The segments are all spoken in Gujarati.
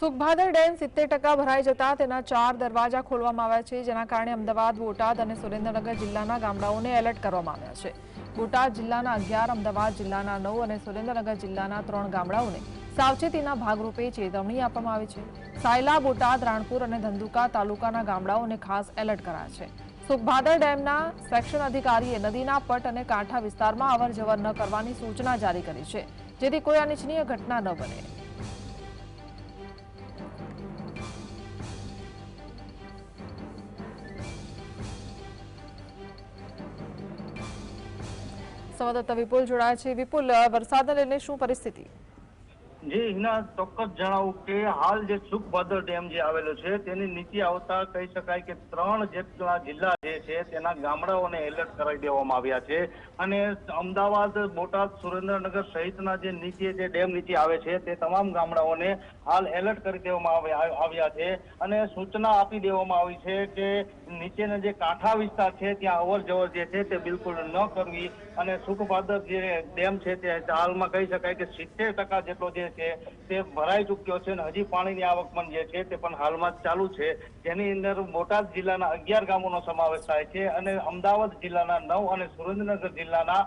સુખભાદર ડેમ સિત્તેર ટકા ભરાઈ જતા તેના ચાર દરવાજા ખોલવામાં આવ્યા છે, જેના કારણે અમદાવાદ, બોટાદ અને સુરેન્દ્રનગર જિલ્લાના ગામડાઓને એલર્ટ કરવામાં આવ્યા છે. બોટાદ જિલ્લાના અગિયાર, અમદાવાદ જિલ્લાના નવ અને સુરેન્દ્રનગર જિલ્લાના ત્રણ ગામડાઓને સાવચેતીના ભાગરૂપે ચેતવણી આપવામાં આવી છે. સાયલા, બોટાદ, રાણપુર અને ધંધુકા તાલુકાના ગામડાઓને ખાસ એલર્ટ કરાયા છે. સુખભાદર ડેમના સેક્શન અધિકારીએ નદીના પટ અને કાંઠા વિસ્તારમાં અવર ન કરવાની સૂચના જારી કરી છે, જેથી કોઈ અનિચ્છનીય ઘટના ન બને. સંવાદદાતા વિપુલ જોડાયા છે. વિપુલ વરસાદને લઈને શું પરિસ્થિતિ? જી હિના ચોક્કસ જણાવું કે હાલ જે સુખભદ્ર ડેમ જે આવેલો છે, તેની નીચે આવતા કહી શકાય કે ત્રણ જેટલા જિલ્લા જે છે, તેના ગામડાઓને એલર્ટ કરાવી દેવામાં આવ્યા છે. અને અમદાવાદ, બોટાદ, સુરેન્દ્રનગર સહિતના જે નીચે જે ડેમ નીચે આવે છે, તે તમામ ગામડાઓને હાલ એલર્ટ કરી દેવામાં આવ્યા છે. અને સૂચના આપી દેવામાં આવી છે કે નીચેના જે કાંઠા વિસ્તાર છે, ત્યાં અવર જવર જે છે, તે બિલકુલ ન કરવી. અને સુખભાદર જે ડેમ છે, તે હાલમાં કહી શકાય કે સિત્તેર ટકા જેટલો જે છે તે ભરાઈ ચૂક્યો છે અને હજી પાણીની આવક પણ જે છે તે પણ હાલમાં ચાલુ છે. જેની અંદર બોટાદ જિલ્લાના અગિયાર ગામોનો સમાવેશ થાય છે અને અમદાવાદ જિલ્લાના નવ અને સુરેન્દ્રનગર જિલ્લાના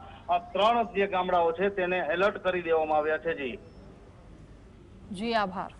ત્રણ જે ગામડાઓ છે તેને એલર્ટ કરી દેવામાં આવ્યા છે. જી. જી, આભાર.